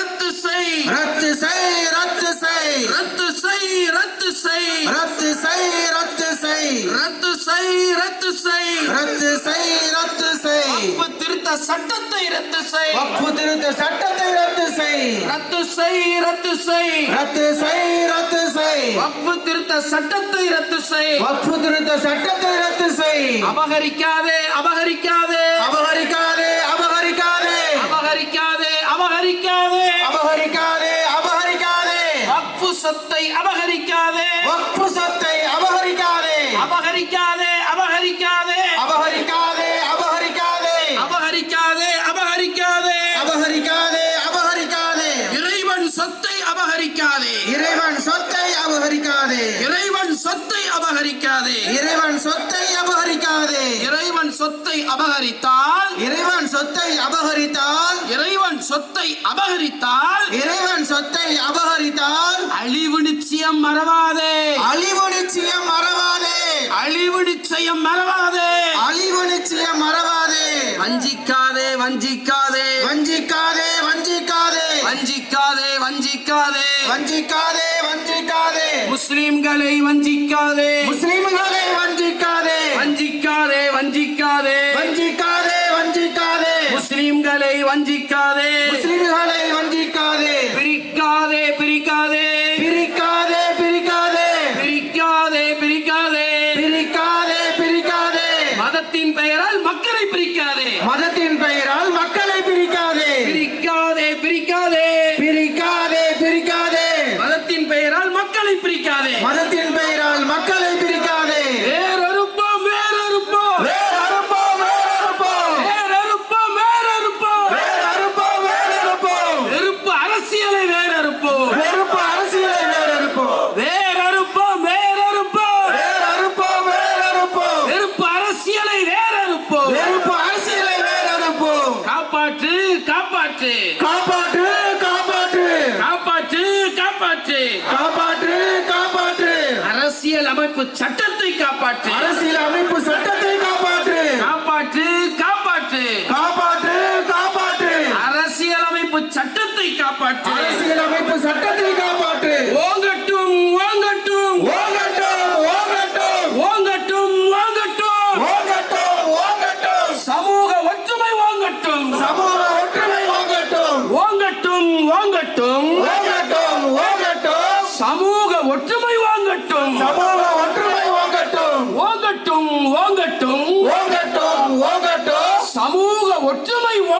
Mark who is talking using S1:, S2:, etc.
S1: ரத்து செய்
S2: ரத்து செய் ரத்து செய்
S1: ரத்து செய் ரத்து செய்
S2: ரத்து செய் ரத்து செய்
S1: ரத்து செய் ரத்து செய்
S2: ரத்து செய் ரத்து செய்
S1: வக்ஃபு திருத்த சட்டத்தை ரத்து செய்
S2: வக்ஃபு திருத்த சட்டத்தை ரத்து செய்
S1: ரத்து செய் ரத்து செய்
S2: ரத்து செய் ரத்து செய்
S1: வக்ஃபு திருத்த சட்டத்தை ரத்து செய்
S2: வக்ஃபு திருத்த சட்டத்தை ரத்து செய்
S1: அபகரிக்காதே அபகரிக்காதே
S2: அபகரிக்காதே அபகரிக்காதே
S1: அபகரிக்காதே சொத்தை அபகரிக்காதே.
S2: வக்ஃபு சொத்தை அபகரிக்காதே.
S1: அபகரிக்காதே அபகரிக்காதே.
S2: அபகரிக்காதே அபகரிக்காதே.
S1: அபகரிக்காதே அபகரிக்காதே.
S2: அபகரிக்காதே அபகரிக்காதே.
S1: இறைவன் சொத்தை அபகரிக்காதே.
S2: இறைவன் சொத்தை அபகரிக்காதே.
S1: இறைவன் சொத்தை அபகரிக்காதே.
S2: இறைவன் சொத்தை அபகரிக்காதே.
S1: இறைவன் சொத்தை அபகரித்தால்
S2: இறைவன் சொத்தை அபகரித்தால்
S1: சொத்தை அபகரித்தால்
S2: இறைவன் சொத்தை அபகரித்தால்
S1: அழிவு நிச்சயம் மறவாதே.
S2: அழிவு நிச்சயம் மறவாதே.
S1: அழிவு நிச்சயம் மறவாதே.
S2: அழிவு நிச்சயம் மறவாதே.
S1: வஞ்சிக்காதே வஞ்சிக்காதே.
S2: வஞ்சிக்காதே வஞ்சிக்காதே.
S1: வஞ்சிக்காதே வஞ்சிக்காதே.
S2: வஞ்சிக்காதே வஞ்சிக்காதே.
S1: முஸ்லிம்களை வஞ்சிக்காதே.
S2: முஸ்லிம்களை வஞ்சிக்காதே. வஞ்சிக்காதே முஸ்லிம்களை வஞ்சிக்காதே.
S1: பிரிக்காதே பிரிக்காதே.
S2: பிரிக்காதே பிரிக்காதே.
S1: பிரிக்காதே பிரிக்காதே.
S2: பிரிக்காதே பிரிக்காதே.
S1: மதத்தின் பெயரால் மக்களை பிரிக்காதே.
S2: மதத்தின் பெயரால் மக்களை பிரிக்காதே.
S1: பிரிக்காதே பிரிக்காதே.
S2: பிரிக்காதே பிரிக்காதே.
S1: மதத்தின் பெயரால் மக்களை பிரிக்காதே. காப்பாற்று.
S2: காப்பாற்று காப்பாற்று.
S1: காப்பாற்று காப்பாற்று.
S2: காப்பாற்று காப்பாற்று.
S1: அரசியல் அமைப்பு சட்டத்தை காப்பாற்று.
S2: அரசியல் அமைப்பு சட்டத்தை காப்பாற்று.
S1: காப்பாற்று காப்பாற்று.
S2: காப்பாற்று காப்பாற்று.
S1: அரசியல் அமைப்பு சட்டத்தை காப்பாற்று. சமூக ஒற்றுமை ஓங்கட்டும்
S2: சமூக ஒற்றுமை ஓங்கட்டும்
S1: ஓங்கட்டும் ஓங்கட்டும்
S2: ஓங்கட்டும் ஓங்கட்டும்
S1: சமூக ஒற்றுமை